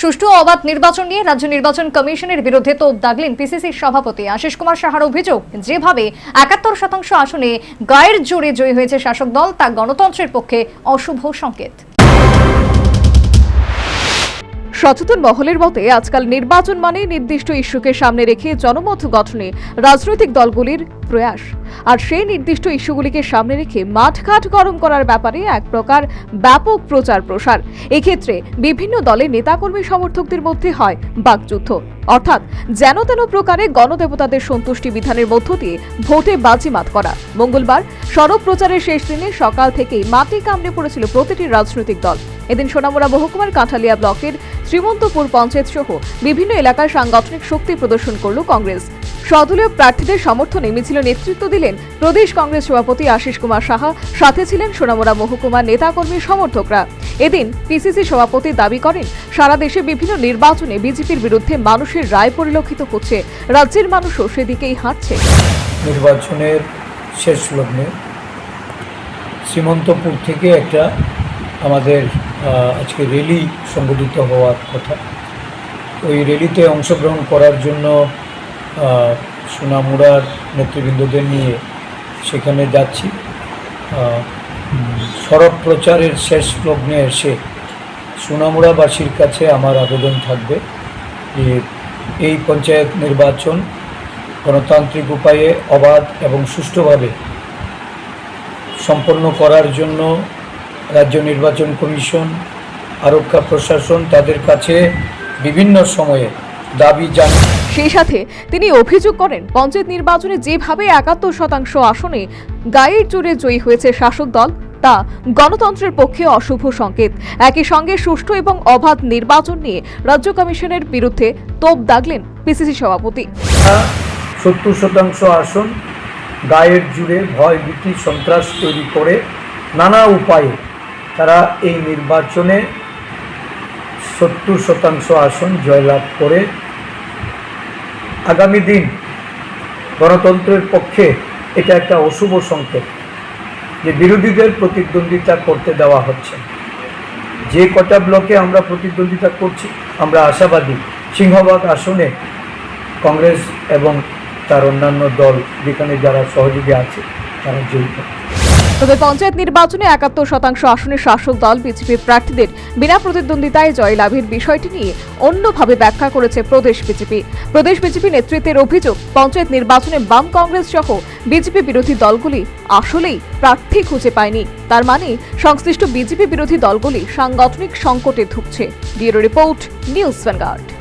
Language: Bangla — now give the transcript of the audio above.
সুষ্ঠু অবাধ নির্বাচন নিয়ে রাজ্য নির্বাচন কমিশনের বিরুদ্ধে তোপ দাগলেন পিসিসির সভাপতি আশিস কুমার সাহার অভিযোগ। যেভাবে একাত্তর শতাংশ আসনে গায়ের জোরে জয়ী হয়েছে শাসক দল, তা গণতন্ত্রের পক্ষে অশুভ সংকেত। সচেতন মহলের মতে, আজকাল নির্বাচন মানে নির্দিষ্ট ইস্যুকে সামনে রেখে জনমত গঠনে রাজনৈতিক দলগুলির প্রয়াস। আর সেই নির্দিষ্ট ইস্যুগুলিকে সামনে রেখে মাঠঘাট গরম করার ব্যাপারে এক প্রকার ব্যাপক প্রচার প্রসার। এক্ষেত্রে বিভিন্ন দলের নেতাকর্মী সমর্থকদের মধ্যে হয় বাকযুদ্ধ। অর্থাৎ যেন তেন প্রকারে গণদেবতাদের সন্তুষ্টি বিধানের মধ্য দিয়ে ভোটে বাজিমাত করা। মঙ্গলবার সড়ক প্রচারের শেষ দিনে সকাল থেকেই মাটি কামড়ে পড়েছিল প্রতিটি রাজনৈতিক দল। এদিন সোনামুড়া মহকুমার কাঁঠালিয়া ব্লকের শ্রীমন্তপুর পঞ্চায়েত সহ বিভিন্ন এলাকায় সাংগঠনিক শক্তি প্রদর্শন করল কংগ্রেস। সদলীয় প্রার্থীদের সমর্থনে মিছিল নেতৃত্ব দিলেন প্রদেশ কংগ্রেস সভাপতি আশিস কুমার সাহা, সাথে ছিলেন সোনামুড়া মহকুমার নেতাকর্মী সমর্থকরা। এদিন পিসিসি সভাপতি দাবি করেন, সারা দেশে বিভিন্ন নির্বাচনে বিজেপির বিরুদ্ধে মানুষের রায় পরিলক্ষিত হচ্ছে, রাজ্যের মানুষও সেদিকেই হাঁটছে। নির্বাচনের শেষ লগ্নে শ্রীমন্তপুর থেকে একটা আমাদের আজকে র্যালি সংগঠিত হওয়ার কথা। ওই র্যালিতে অংশগ্রহণ করার জন্য সোনামুড়ার নেতৃবৃন্দদের নিয়ে সেখানে যাচ্ছি। সড়ক প্রচারের শেষ লগ্নে এসে সোনামুড়াবাসীর কাছে আমার আবেদন থাকবে যে এই পঞ্চায়েত নির্বাচন গণতান্ত্রিক উপায়ে অবাধ এবং সুষ্ঠুভাবে সম্পন্ন করার জন্য রাজ্য নির্বাচন কমিশন, আরক্ষা প্রশাসন তাদের কাছে বিভিন্ন সময়ে দাবি জানান সেই সাথে তিনি অভিযোগ করেন, পঞ্চায়েত নির্বাচনে যেভাবে একাত্তর শতাংশ আসনে গায়ের জোরে জয়ী হয়েছে শাসক দল, তা গণতন্ত্রের পক্ষে অশুভ সংকেত। একই সঙ্গে সুষ্ঠু এবং অবাধ নির্বাচন নিয়ে রাজ্য কমিশনের বিরুদ্ধে তোপ দাগলেন পিসিসি সভাপতি। সত্তর শতাংশ আসন গায়ের জুড়ে ভয় ভীতি সন্ত্রাস তৈরি করে নানা উপায়ে তারা এই নির্বাচনে সত্তর শতাংশ আসন জয়লাভ করে আগামী দিন গণতন্ত্রের পক্ষে এটা একটা অশুভ সংকেত যে বিরোধীদের প্রতিদ্বন্দ্বিতা করতে দেওয়া হচ্ছে। যে কটা ব্লকে আমরা প্রতিদ্বন্দ্বিতা করছি, আমরা আশাবাদী সিংহবাগ আসনে কংগ্রেস এবং তার অন্যান্য দল, যেখানে যারা সহযোগী আছে, তারা জড়িত তবে পঞ্চায়েত নির্বাচনে একাত্তর শতাংশ আসনে শাসক দল বিজেপির প্রার্থীদের বিনা প্রতিদ্বন্দ্বিতায় জয়লাভের বিষয়টি নিয়ে অন্যভাবে ব্যাখ্যা করেছে প্রদেশ বিজেপি। প্রদেশ বিজেপি নেতৃত্বের অভিযোগ, পঞ্চায়েত নির্বাচনে বাম কংগ্রেস সহ বিজেপি বিরোধী দলগুলি আসলেই প্রার্থী খুঁজে পায়নি। তার মানে সংশ্লিষ্ট বিজেপি বিরোধী দলগুলি সাংগঠনিক সংকটে ধুঁকছে। Bureau report, news vanguard.